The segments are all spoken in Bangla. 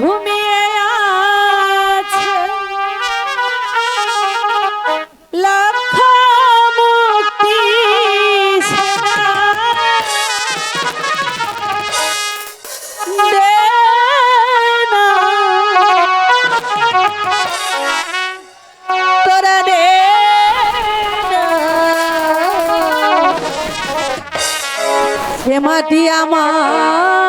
ঘুমিয়ে আছে। লক্ষ মুক্তি তোরা দে সে মাটি আমার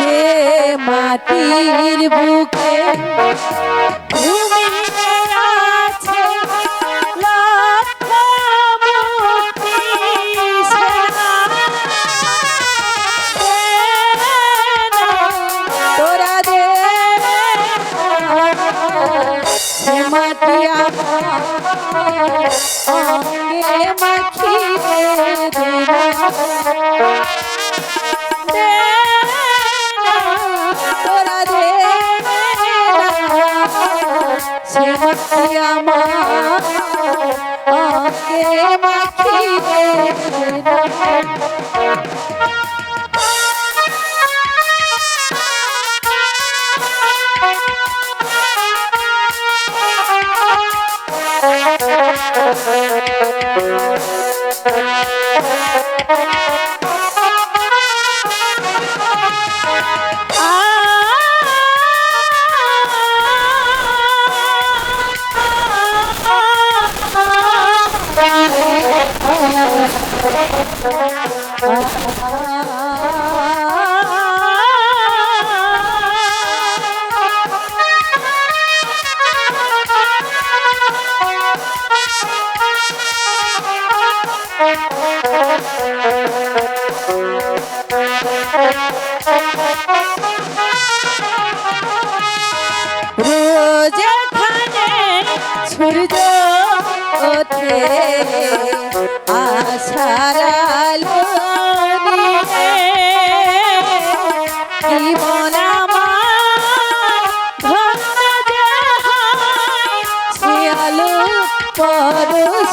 যে মাটির বুকে আমার অঙ্গে মাখিয়ে তোরা না, সে মাটি আমার অঙ্গে মাখিয়ে দে না। রোজ খানে সূর্য ওঠে আশার আলো জীবন আমার ধন্য যে আলো পরশ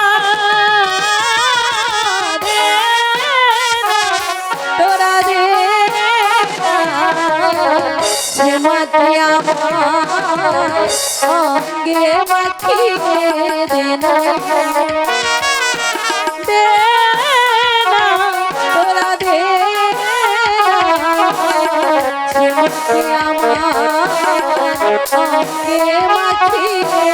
সে মাটি আমার অঙ্গে মাখিয়ে দে না দে না, তোরা দে আমার অঙ্গে মাখিয়ে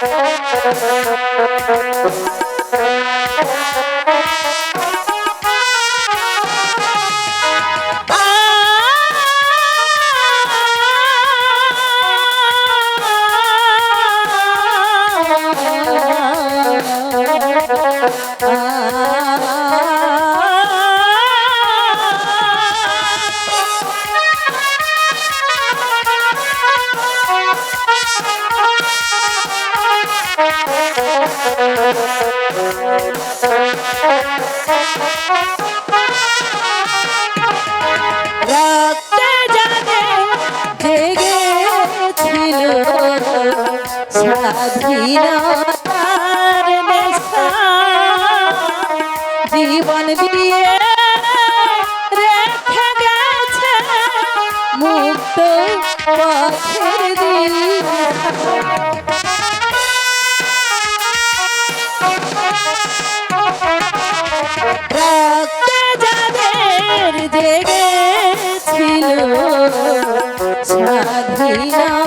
রক্তে জাগে জেগেছিল জীবন দিয়ে রেখে গেছে মুক্ত পথের দিশা ঘিরা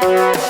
Bye.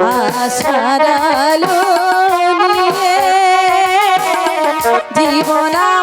আশারালো নিয়ে জীবনা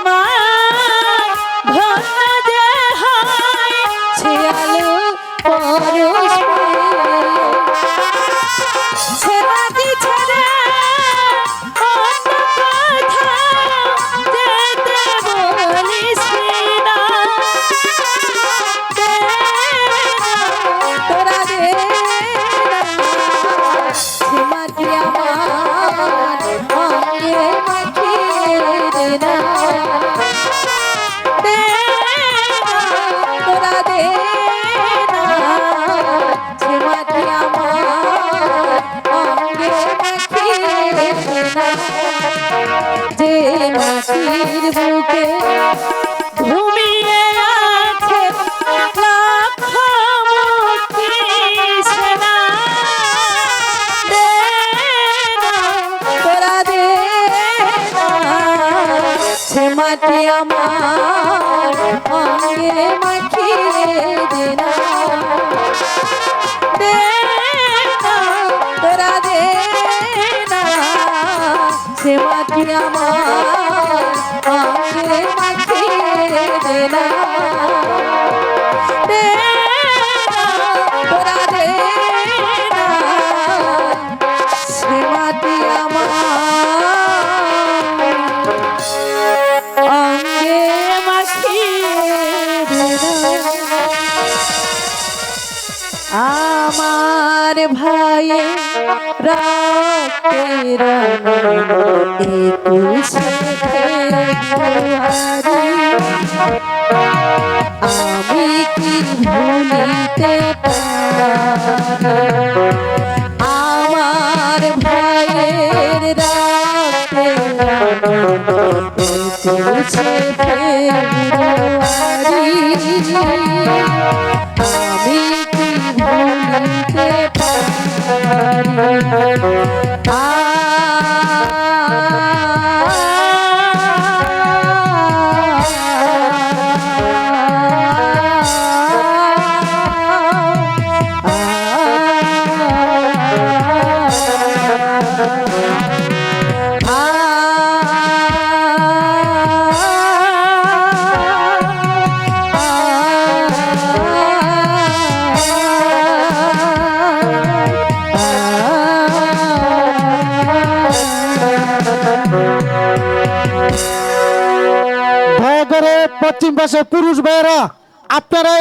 মাটি আমার মাকে মাখিয়ে দিনা দে না সে মাটি আমার মাকে মাখিয়ে দিনা আমার ভাই রাতের আমি কি ভুলিতে আমার ভাইয়ের রাতের একুশে ফেরা জেগেছিল পাশে পুরুষ ভাইয়েরা আপনারা